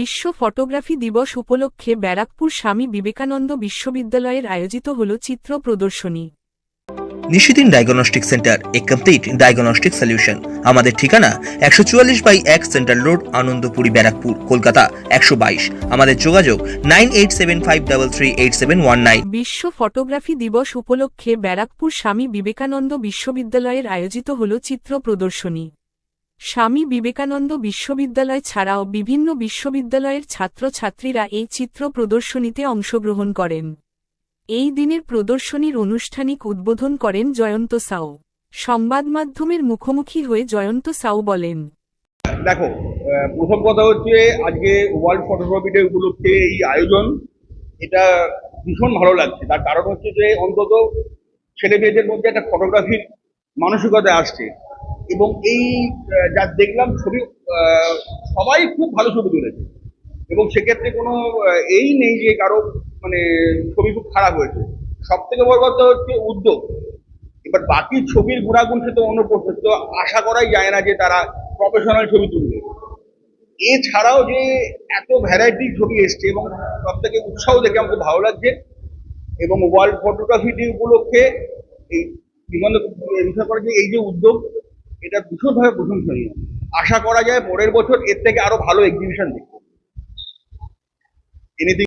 বিশ্ব ফটোগ্রাফি দিবস উপলক্ষে ব্যারাকপুর স্বামী বিবেকানন্দ বিশ্ববিদ্যালয়ের আয়োজিত হল চিত্র প্রদর্শনী। Nishidin diagnostic centre a complete diagnostic solution আমাদের ঠিকানা একশো চুয়াল্লিশ বাই এক সেন্ট্রাল রোড আনন্দপুরি ব্যারাকপুর কলকাতা একশো বাইশ। আমাদের যোগাযোগ nine eight seven five double three eight seven one nine. বিশ্ব ফটোগ্রাফি দিবস উপলক্ষে ব্যারাকপুর স্বামী বিবেকানন্দ বিশ্ববিদ্যালয়ের আয়োজিত হল চিত্র প্রদর্শনী। স্বামী বিবেকানন্দ বিশ্ববিদ্যালয় ছাড়াও বিভিন্ন বিশ্ববিদ্যালয়ের ছাত্রছাত্রীরা এই চিত্র প্রদর্শনীতে অংশগ্রহণ করেন। এই দিনের প্রদর্শনীর আনুষ্ঠানিক উদ্বোধন করেন জয়ন্ত সাউ। সংবাদ মাধ্যমের মুখোমুখি হয়ে জয়ন্ত সাউ বলেন, দেখো প্রথম কথা হচ্ছে আজকে ওয়ার্ল্ড ফটোগ্রাফি ডে উপলক্ষে এই আয়োজন, এটা ভীষণ ভালো লাগছে। তার কারণ হচ্ছে যে অন্তত ছেলে মেয়েদের মধ্যে একটা ফটোগ্রাফির মানসিকতা আসছে। এবং এই যা দেখলাম ছবি সবাই খুব ভালো ছবি তুলেছে। এবং সেক্ষেত্রে কোনো এই নেই যে কারও মানে ছবি খুব খারাপ হয়েছে। সব থেকে বড় কথা হচ্ছে উদ্যোগ। এবার বাকি ছবির গুণাগুণ সে তো অন্য প্রশ্ন তো আশা করাই যায় না যে তারা প্রফেশনাল ছবি তুলবে। এছাড়াও যে এত ভ্যারাইটি ছবি এসছে এবং সব থেকে উৎসাহ দেখে আমাকে ভালো লাগছে এবং ওয়ার্ল্ড ফটোগ্রাফি ডে উপলক্ষে এই বিষয় করে যে, এই যে উদ্যোগ এটা ভীষণভাবে প্রশংসনীয় আশা করা যায় পরের বছর এর থেকে আরও ভালো এক্সিবিশন দেখব। এনিথিং